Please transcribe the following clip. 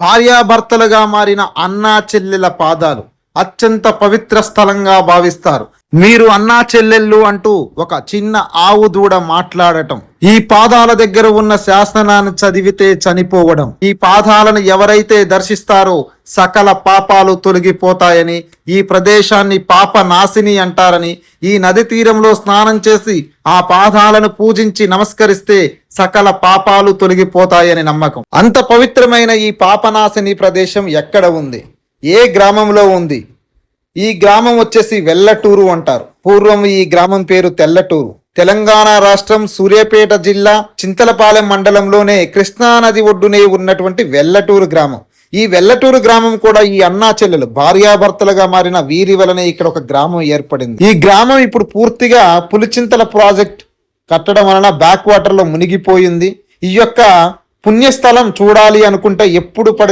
భార్యాభర్తలుగా మారిన అన్నా చెల్లెల పాదాలు అత్యంత పవిత్ర స్థలంగా భావిస్తారు. మీరు అన్నా చెల్లెళ్ళు అంటూ ఒక చిన్న ఆవు దూడ మాట్లాడటం ఈ పాదాల దగ్గర ఉన్న శాసనాన్ని చదివితే చనిపోవడం ఈ పాదాలను ఎవరైతే దర్శిస్తారో సకల పాపాలు తొలగిపోతాయని ఈ ప్రదేశాన్ని పాప నాశిని అంటారని ఈ నది తీరంలో స్నానం చేసి ఆ పాదాలను పూజించి నమస్కరిస్తే సకల పాపాలు తొలగిపోతాయని నమ్మకం. అంత పవిత్రమైన ఈ పాపనాశిని ప్రదేశం ఎక్కడ ఉంది? ఏ గ్రామంలో ఉంది? ఈ గ్రామం వచ్చేసి వెల్లటూరు అంటారు. పూర్వం ఈ గ్రామం పేరు తెల్లటూరు. తెలంగాణ రాష్ట్రం సూర్యాపేట జిల్లా చింతలపాలెం మండలంలోనే కృష్ణానది ఒడ్డునే ఉన్నటువంటి వెల్లటూరు గ్రామం. ఈ వెల్లటూరు గ్రామం కూడా ఈ అన్నా చెల్లెలు భార్యాభర్తలుగా మారిన వీరి వలనే ఇక్కడ ఒక గ్రామం ఏర్పడింది. ఈ గ్రామం ఇప్పుడు పూర్తిగా పులిచింతల ప్రాజెక్ట్ కట్టడం వలన బ్యాక్ వాటర్లో మునిగిపోయింది. ఈ యొక్క పుణ్యస్థలం చూడాలి అనుకుంటే ఎప్పుడు పడి